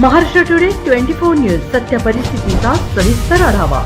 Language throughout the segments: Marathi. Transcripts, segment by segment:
Maharashtra today twenty four news सत्य परिस्थितीचा सविस्तर आढावा.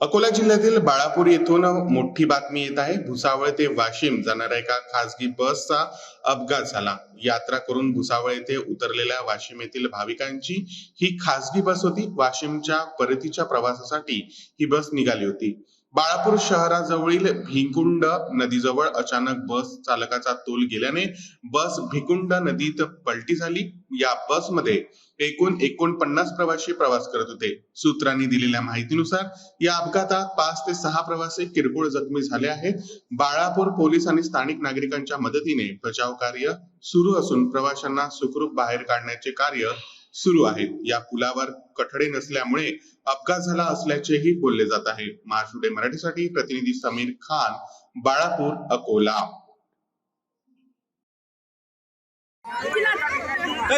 अकोला जिल्ह्यातील बाळापूर येथून मोठी बातमी येत आहे. भुसावळ ते वाशिम जाणाऱ्या एका खासगी बसचा अपघात झाला. यात्रा करून भुसावळ येथे उतरलेल्या वाशिम येथील भाविकांची ही खासगी बस होती. वाशिमच्या परतीच्या प्रवासासाठी ही बस निघाली होती. बाळापूर शहराजवळील भिकुंड नदीजवळ अचानक बस चालकाचा तोल गेल्याने बस भिकुंड नदीत पलटी झाली. या बसमध्ये एकूण एकोणपन्नास प्रवासी प्रवास करत होते. सूत्रांनी दिलेल्या माहितीनुसार या अपघातात पाच ते सहा प्रवासी किरकोळ जखमी झाले आहेत. बाळापूर पोलीस आणि स्थानिक नागरिकांच्या मदतीने बचाव कार्य सुरू असून प्रवाशांना सुखरूप बाहेर काढण्याचे कार्य सुरू आहे या पुलावर कठडे नसल्यामुळे अपघात झाला असल्याचेही बोलले जात आहे. महाराष्ट्र मराठीसाठी प्रतिनिधी समीर खान बाळापूर अकोला.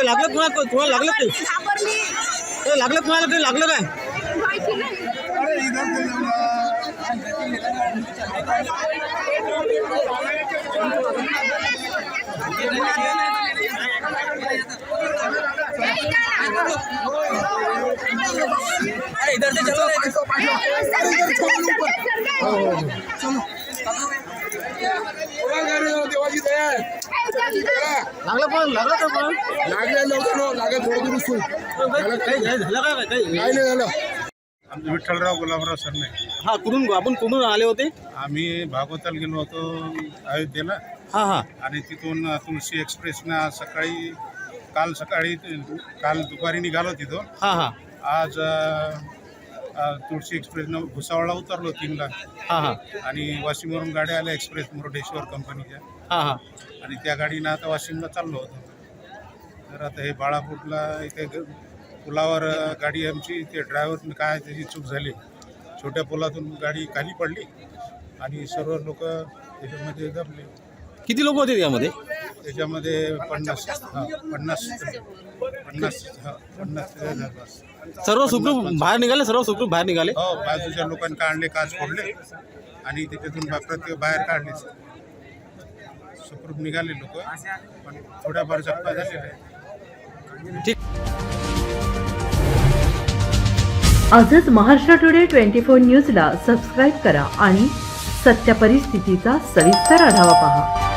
लागलं कुणा कुणाला लागलं ते काय लागलं कुणाला काही लागलं काय? अरे इधर से चलो रे देवाची दया आहे. लागलं पण लागलं का पण लागल्या लवकर हो, लागत थोडं दूर सोय काही काही झालं का? काही काय नाही झालं. आमचं विठ्ठलराव गुलाबराव सरने हा कुठून आपण कुठून आले होते? आम्ही भागवताल गेलो होतो अयोध्येला. हा हा. आणि तिथून तुळशी एक्सप्रेसनं आज सकाळी काल सकाळी काल दुपारी निघालो तिथून हा हा. आज तुळशी एक्सप्रेसनं भुसावळला उतरलो तीनला हा हा. आणि वाशिमवरून गाड्या आल्या एक्सप्रेस मुरुडेश्वर कंपनीच्या. हा हा. आणि त्या गाडीनं आता वाशिमला चाललो होतो. तर आता हे बाळापूरला इथे ग- पुलावर गाडी आमची ते ड्रायव्हरने काय त्याची चूक झाली. छोट्या पुलातून गाडी खाली पडली आणि सर्व लोक त्याच्यामध्ये दबले. किती लोक होते त्यामध्ये? त्याच्यामध्ये पन्नास हा, पन्नास पन्नास. हा, पन्नास ते झालं असं. सर्व सुखरूप बाहेर निघाले सर्व सुखरूप बाहेर निघाले? हो बाजूच्या लोकांनी काढले काच फोडले आणि त्याच्यातून बा- प्रत्येक बाहेर काढले. सुखरूप निघाले लोक पण थोड्याफार जखमा झालेल्या आहेत. ठीक. आजच महाराष्ट्र टुडे ट्वेंटी फोर न्यूजला सबस्क्राईब करा आणि सत्य परिस्थितीचा सविस्तर आढावा पहा.